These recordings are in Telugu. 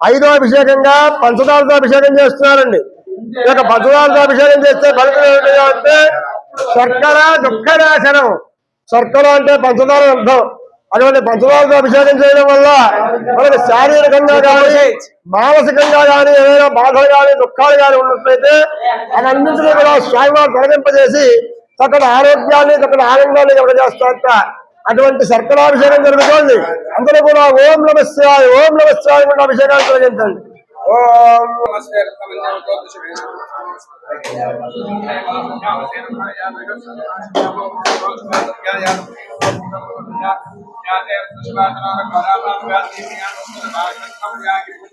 ఐదో అభిషేకంగా పంచదారతో అభిషేకం చేస్తున్నారండి. ఈ యొక్క పంచదారతో అభిషేకం చేస్తే ఫలితం ఏమిటో అంటే శర్కర దుఃఖనాశనం శర్కర అంటే పంచదార అర్థం అటువంటి పంచదారతో అభిషేకం చేయడం వల్ల మనకి శారీరకంగా కానీ మానసికంగా కానీ ఏదైనా బాధలు కానీ దుఃఖాలు కానీ ఉన్నట్లయితే అవన్నింటినీ కూడా స్వామివారు తొలగింపజేసి చక్కటి ఆరోగ్యాన్ని చక్కటి ఆనందాన్ని కలగజేస్తారట. అటువంటి శర్కరాభిషేకం జరుగుతోంది. అందరూ కూడా ఓం నమ శివాయ ఓం నమ శివాయ కూడా అభిషేకాన్ని తొలగించండి ఓం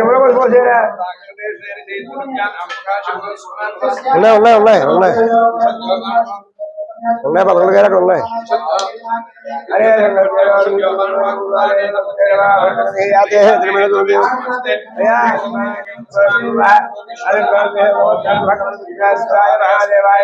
बरोबर बोल उल्लाय उल्लाय उल्लाय उल्लाय ఉన్నాయి ఉన్నాయి ఉన్నాయి పదకొండు వేల అక్కడ ఉన్నాయి అరే ఆతే హే తిరుమల గోపి అయ్యా అరే భగవంతు వికాసాయ మహాదేవాయ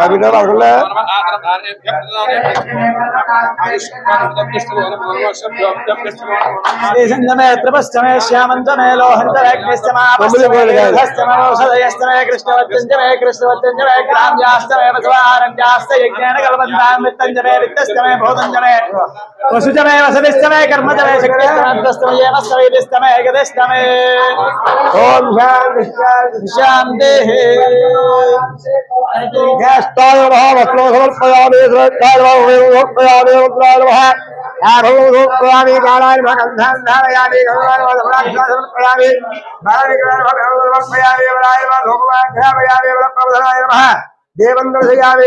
বাবিটার আসলে श्रीसञ्जमे त्रिपश्चमे श्यामञ्जमे लोहन्तमेग्निश्चमा कृष्णवत्यञ्जमे कृष्णवत्यञ्जमे ग्राम्याश्चमे बसवारञ्जाश्च यज्ञेन कल्पन्तां वित्तञ्जमे वित्तश्चमे भूतञ्जमे वसुचमे वसतिश्चमे कर्मचमे शक्तिस्तमे गतिस्तमे ॐ शान्तिः शान्तिः சிரத்தாய மகா வஸ்மோ சமர்ப்பயாமே சிரத்தாய மகோற்பயாமே உத்ராய மகா யாரோயாமி காலாய் மகந்தாரயாமி சமர்ப்பயாமி சமர்ப்பயாமி வராய மகோபயாமி பிரபதாய மகா தேவந்திரசயாமி